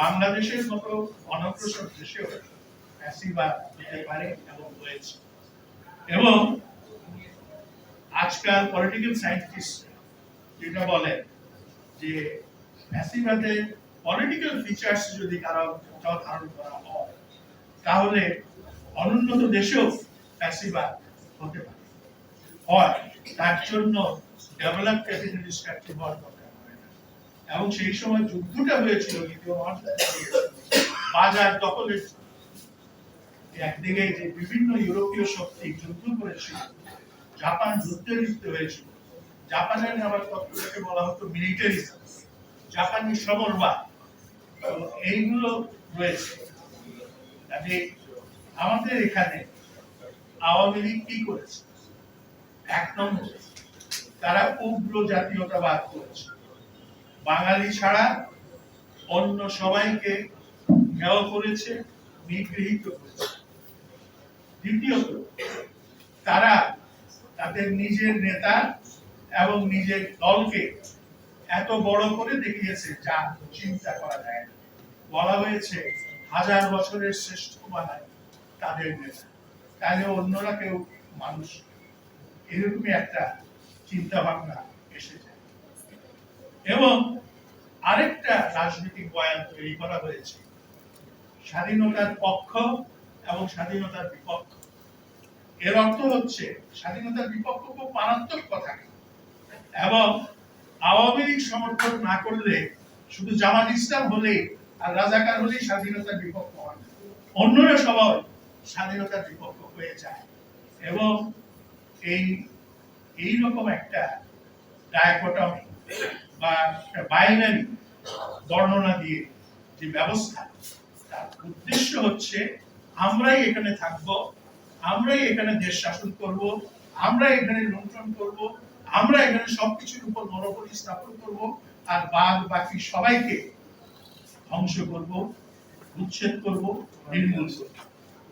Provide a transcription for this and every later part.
বাংলাদেশের মতো অনগ্রসর দেশেও ফ্যাসিবাদ হতে পারে এবং হয়েছে এবং আজকাল পলিটিক্যাল সায়েন্টিস্ট যেটা বলেন যে ফ্যাসিবাদের পলিটিক্যাল ফিচার্স যদি কারও কোথাও ধারণ করা হয়, তাহলে অনুন্নত দেশেও ফ্যাসিবাদ হতে পারে হয়, তার জন্য ডেভেলপ ক্যাপিটালিস্ট হওয়ার। এবং সেই সময় যুদ্ধটা হয়েছিল, দ্বিতীয় বাজার দখলের একদিকে যে বিভিন্ন ইউরোপীয় শক্তি যুদ্ধ করেছিল, জাপান যুদ্ধে লিপ্ত হয়েছিল। জাপানের আবার তত্ত্বটাকে বলা হতো মিলিটারিজম। জাপানি সমরবাদ। এইগুলো রয়েছে। কাজে আমাদের এখানে আওয়ামী লীগ কি করেছে? এক নম্বর, তারা উগ্র জাতীয়তাবাদ করেছে। বাঙালি ছাড়া অন্য সবাইকে হেয় করেছে, নিগৃহীত করেছে। দ্বিতীয়ত, তারা তাদের নিজের নেতা এবং নিজের দলকে এত বড় করে দেখিয়েছে যা চিন্তা করা যায় না। বলা হয়েছে, হাজার বছরের শ্রেষ্ঠ বানায় তাদের নেতা। তাহলে অন্যরা কেউ মানুষ? এরকমই একটা চিন্তা ভাবনা এসে যায় এবং আরেকটা রাজনৈতিক বয়ান তৈরি করা হয়েছে। স্বাধীনতার পক্ষ এবং স্বাধীনতার বিপক্ষ। এর অর্থ হচ্ছে স্বাধীনতার বিপক্ষ খুব মারাত্মক কথা। এবং আওয়ামী লীগ সমর্থন না করলে শুধু জামাত ইসলাম হলে আর রাজাকার হলেই স্বাধীনতার বিপক্ষ হয়। অন্যরা সবাই স্বাধীনতার বিপক্ষ হয়ে যায়। এবং এই এই রকম একটা ডায়কটমি বা বাইনারি বর্ণনা দিয়ে যে ব্যবস্থা, তার উদ্দেশ্য হচ্ছে আমরাই এখানে থাকব, আমরাই এখানে দেশ শাসন করব, আমরা এখানে করব, আমরা এখানে সবকিছুর উপর স্থাপন করব, আর বাদ বাকি সবাইকে ধ্বংস করব, উচ্ছেদ করব, নির্মূল করব।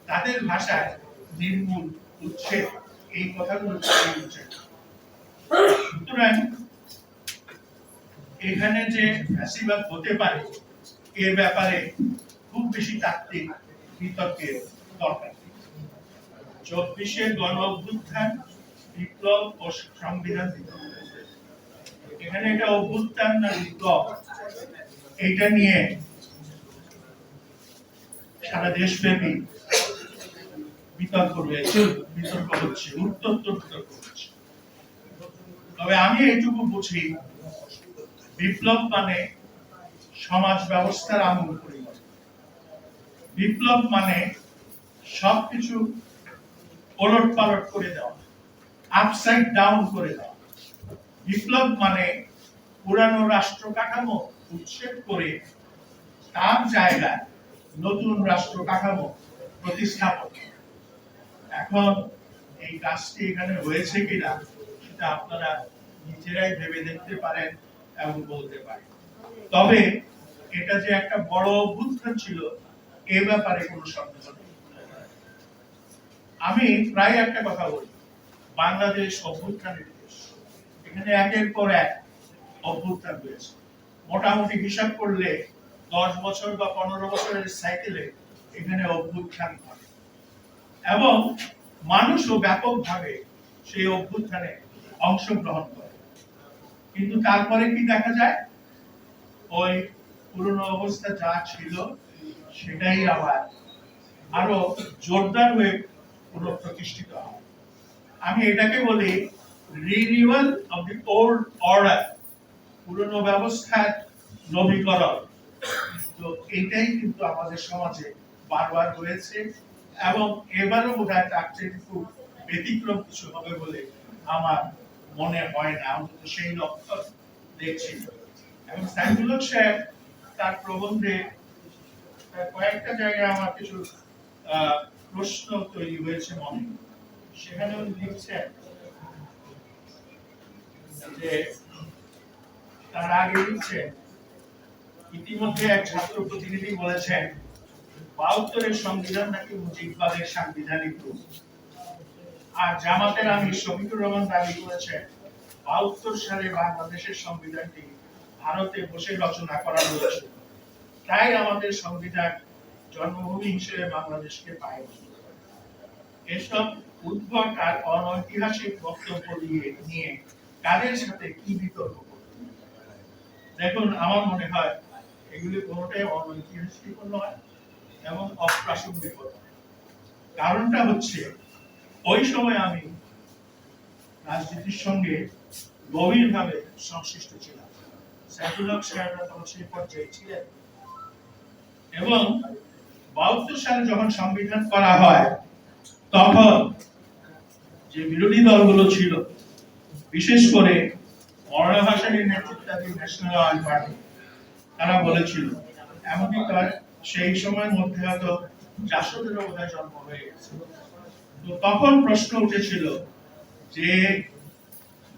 তাদের ভাষায় নির্মূল উচ্ছেদ, এই কথাগুলো সুতরাং এখানে যে ফ্যাসিবাদ হতে পারে, এর ব্যাপারে খুব বেশি তাত্ত্বিক বিতর্কের দরকার। চব্বিশে গণ অভ্যুত্থান, বিপ্লব ও সংবিধান এখানে এটা অভ্যুত্থান না বিপ্লব? এইটা নিয়ে সারা দেশব্যাপী বিতর্ক রয়েছে, বিতর্ক হচ্ছে, উত্তর বিতর্ক হচ্ছে। তবে আমি এইটুকু বুঝি বিপ্লব মানে সমাজ ব্যবস্থার আমূল পরিবর্তন। বিপ্লব মানে সবকিছু ওলট পালট করে দেওয়া আপসাইড ডাউন করে দেওয়া। বিপ্লব মানে পুরানো রাষ্ট্র কাঠামো উচ্ছেদ করে তার জায়গায় নতুন রাষ্ট্র কাঠামো প্রতিস্থাপন এখন এই কাজটি এখানে হয়েছে কিনা, সেটা আপনারা নিজেরাই ভেবে দেখতে পারেন। এবং বলতে পারেন তবে এটা যে একটা বড় অভ্যুত্থান ছিল, এ ব্যাপারে কোনো সন্দেহ নেই। আমি প্রায় একটা কথা বলি, বাংলাদেশ অভ্যুত্থানের দেশ। এখানে একের পর এক অভ্যুত্থান হয়েছে। মোটামুটি হিসাব করলে দশ বছর বা পনেরো বছরের সাইকেলে এখানে অভ্যুত্থান হয় এবং মানুষও ব্যাপকভাবে সেই অভ্যুত্থানে অংশগ্রহণ করে। কিন্তু তারপরে কি দেখা যায়? ওই পুরনো অবস্থা যা ছিল, সেটাই আবার আরও জোরদার হয়ে পুনঃপ্রতিষ্ঠিত হয়। আমি এটাকে বলি renewal of the old order পুরনো ব্যবস্থার নবীকরণ। তো এটাই কিন্তু আমাদের সমাজে বারবার হয়েছে এবং এবারও বোধ হয় তার চেয়ে খুব ব্যতিক্রম কিছু হবে বলে আমার মনে হয় না, অন্তত সেই লক্ষণ দেখছি। এবং সাইফুল সাহেব তার প্রবন্ধে কয়েকটা জায়গায় আমার কিছু প্রশ্ন তৈরি হয়েছে মনে। সেখানে উনি লিখছেন যে তার আগে লিখছেন, ইতিমধ্যে এক ছাত্র প্রতিনিধি বলেছেন বাহাত্তরের সংবিধান নাকি মুজিববাদের সাংবিধানিক রূপ? আর জামাতের আমির শফিকুর রহমান দাবি করেছেন বাহাত্তর সালে বাংলাদেশের সংবিধানটি ভারতে বসে রচনা করা হয়েছিল তাই আমাদের সংবিধান জন্মভূমি হিসেবে বাংলাদেশকে পায় এসব উদ্ভট আর অনৈতিহাসিক বক্তব্য দিয়ে নিয়ে কাদের সাথে কি বিতর্ক? দেখুন, আমার মনে হয় এগুলি কোনোটাই অনৈতিহাসিক নয়, এবং অপ্রাসঙ্গিক কারণটা হচ্ছে ওই সময় আমি রাজনীতির সঙ্গে গভীরভাবে সংশ্লিষ্ট ছিলাম। সাইফুল হক সাহেবরা তখন সেই পর্যায়ে ছিলেন। এবং বাহাত্তর সালে যখন সংবিধান করা হয়, তখন যে বিরোধী দলগুলো ছিল, বিশেষ করে মরনা ভাসানীর নেতৃত্বাধীন ন্যাশনাল আওয়ামী পার্টি তারা বলেছিল, এমনকি তার সেই সময়ের মধ্যে হয়তো জাসদেরও বোধহয় জন্ম হয়ে গেছে। তো তখন প্রশ্ন উঠেছিল যে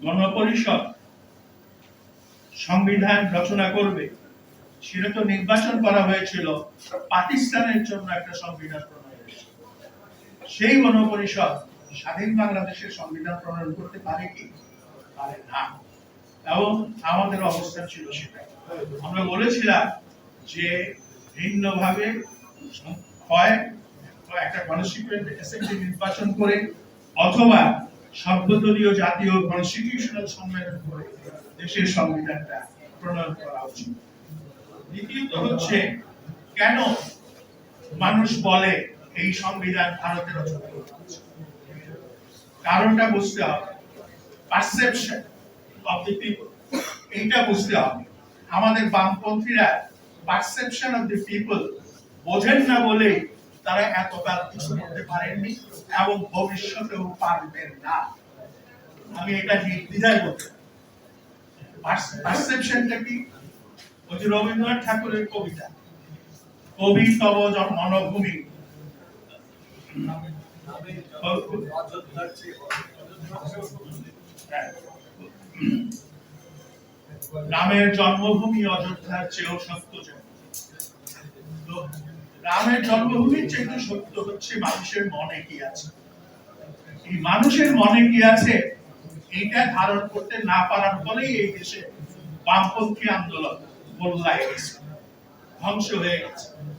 গণপরিষদ সংবিধান রচনা করবে। সেটা তো নির্বাচন করা হয়েছিল। পাকিস্তানের জন্য একটা সংবিধান প্রণয়ন। সেই গণপরিষদ স্বাধীন বাংলাদেশের সংবিধান প্রণয়ন করতে পারে কি? পারে না। এবং আমাদের অবস্থান ছিল সেটা আমরা বলেছিলাম যে ভিন্নভাবে হয় একটা অ্যাসেম্বলি নির্বাচন করে, অথবা সর্বদলীয় জাতীয় কনস্টিটিউশনাল সম্মেলন করে দেশের সংবিধানটা প্রণয়ন করা উচিত। দ্বিতীয়ত হচ্ছে, কেন মানুষ বলে এই সংবিধান ভারতের কারণটা বুঝতে হবে। পারসেপশন অফ দি পিপল এইটা বুঝতে হবে। আমাদের বামপন্থীরা পারসেপশন অফ দি পিপল বোঝেন না বলে তারা এতকাল কিছু করতে পারেননি এবং ভবিষ্যতেও পারবেন না। আমি এটা নির্দ্বিধায় বলতে পারসেপশনটা কি? ওই যে রবীন্দ্রনাথ ঠাকুরের কবিতা। কবি তব মনভূমি। রামের জন্মভূমি অযোধ্যার চেয়েও সত্য রামের জন্মভূমির যেহেতু সত্য হচ্ছে, মানুষের মনে কি আছে? এই মানুষের মনে কি আছে? এইটা ধারণ করতে না পারার ফলেই এই দেশে বামপন্থী আন্দোলন গোল্লায় গেছে, ধ্বংস হয়ে গেছে।